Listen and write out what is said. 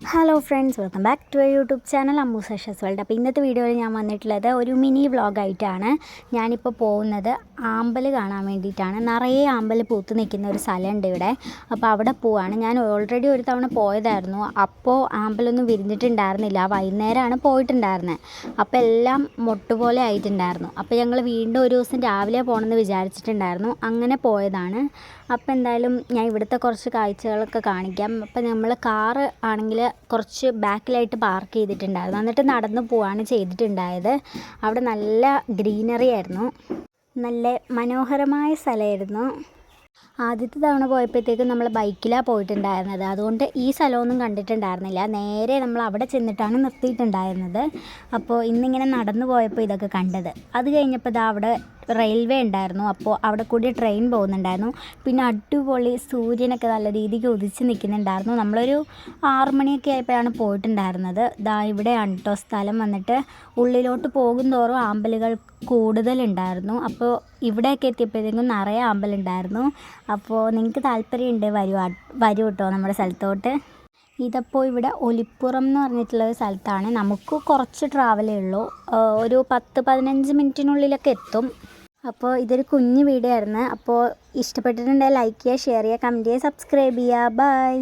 Hello friends welcome back to YouTube channel Ammu സഷസ് world അപ്പോൾ ഇന്നത്തെ വീഡിയോയിൽ ഞാൻ വന്നിട്ടുള്ളത് ഒരു മിനി വ്ളോഗായിട്ടാണ് ഞാനിപ്പോൾ പോകുന്നത് ആമ്പൽ കാണാൻ വേണ്ടിയിട്ടാണ്. നിറയെ ആമ്പൽ പൂത്ത് നിൽക്കുന്ന ഒരു സ്ഥലമുണ്ട് ഇവിടെ. അപ്പോൾ അവിടെ പോവാണ്. ഞാൻ ഓൾറെഡി ഒരു തവണ പോയതായിരുന്നു. അപ്പോൾ ആമ്പലൊന്നും വിരിഞ്ഞിട്ടുണ്ടായിരുന്നില്ല. വൈകുന്നേരമാണ് പോയിട്ടുണ്ടായിരുന്നത് അപ്പോൾ എല്ലാം മൊട്ടുപോലെ ആയിട്ടുണ്ടായിരുന്നു. അപ്പോൾ ഞങ്ങൾ വീണ്ടും ഒരു ദിവസം രാവിലെ പോകണമെന്ന് വിചാരിച്ചിട്ടുണ്ടായിരുന്നു. അങ്ങനെ പോയതാണ്. അപ്പോൾ എന്തായാലും ഞാൻ ഇവിടുത്തെ കുറച്ച് കാഴ്ചകളൊക്കെ കാണിക്കാം. അപ്പോൾ നമ്മൾ കാറ് ആണെങ്കിൽ കുറച്ച് ബാക്കിലായിട്ട് പാർക്ക് ചെയ്തിട്ടുണ്ടായിരുന്നു. എന്നിട്ട് നടന്നു പോവാണ് ചെയ്തിട്ടുണ്ടായത്. അവിടെ നല്ല ഗ്രീനറി ആയിരുന്നു. നല്ല മനോഹരമായ സ്ഥലമായിരുന്നു. ആദ്യത്തെ തവണ പോയപ്പോഴത്തേക്കും നമ്മൾ ബൈക്കിലാണ് പോയിട്ടുണ്ടായിരുന്നത്. അതുകൊണ്ട് ഈ സ്ഥലമൊന്നും കണ്ടിട്ടുണ്ടായിരുന്നില്ല. നേരെ നമ്മൾ അവിടെ ചെന്നിട്ടാണ് നിർത്തിയിട്ടുണ്ടായിരുന്നത്. അപ്പോൾ ഇന്നിങ്ങനെ നടന്നു പോയപ്പോൾ ഇതൊക്കെ കണ്ടത്. അത് കഴിഞ്ഞപ്പോൾ ഇതാ അവിടെ റെയിൽവേ ഉണ്ടായിരുന്നു. അപ്പോൾ അവിടെ കൂടി ട്രെയിൻ പോകുന്നുണ്ടായിരുന്നു. പിന്നെ അടിപൊളി സൂര്യനൊക്കെ നല്ല രീതിക്ക് ഉദിച്ച് നിൽക്കുന്നുണ്ടായിരുന്നു. നമ്മളൊരു ആറു മണിയൊക്കെ ആയപ്പോഴാണ് പോയിട്ടുണ്ടായിരുന്നത്. ദാ ഇവിടെയാണ് കേട്ടോ സ്ഥലം വന്നിട്ട് ഉള്ളിലോട്ട് പോകുന്തോറും ആമ്പലുകൾ കൂടുതലുണ്ടായിരുന്നു. അപ്പോൾ ഇവിടെയൊക്കെ എത്തിയപ്പോഴത്തേക്കും നിറയെ ആമ്പലുണ്ടായിരുന്നു. അപ്പോൾ നിങ്ങൾക്ക് താല്പര്യമുണ്ട് വരുവാ വരൂ കേട്ടോ നമ്മുടെ സ്ഥലത്തോട്ട്. ഇതപ്പോൾ ഇവിടെ ഒലിപ്പുറം എന്ന് പറഞ്ഞിട്ടുള്ള ഒരു സ്ഥലത്താണ്. നമുക്ക് കുറച്ച് ട്രാവലേ ഉള്ളൂ. ഒരു പത്ത് പതിനഞ്ച് മിനിറ്റിനുള്ളിലൊക്കെ എത്തും. അപ്പോൾ ഇതൊരു കുഞ്ഞു വീഡിയോ ആയിരുന്നു. അപ്പോൾ ഇഷ്ടപ്പെട്ടിട്ടുണ്ടെങ്കിൽ ലൈക്ക് ചെയ്യുക ഷെയർ ചെയ്യുക കമന്റ് ചെയ്യുക സബ്സ്ക്രൈബ് ചെയ്യുക. ബൈ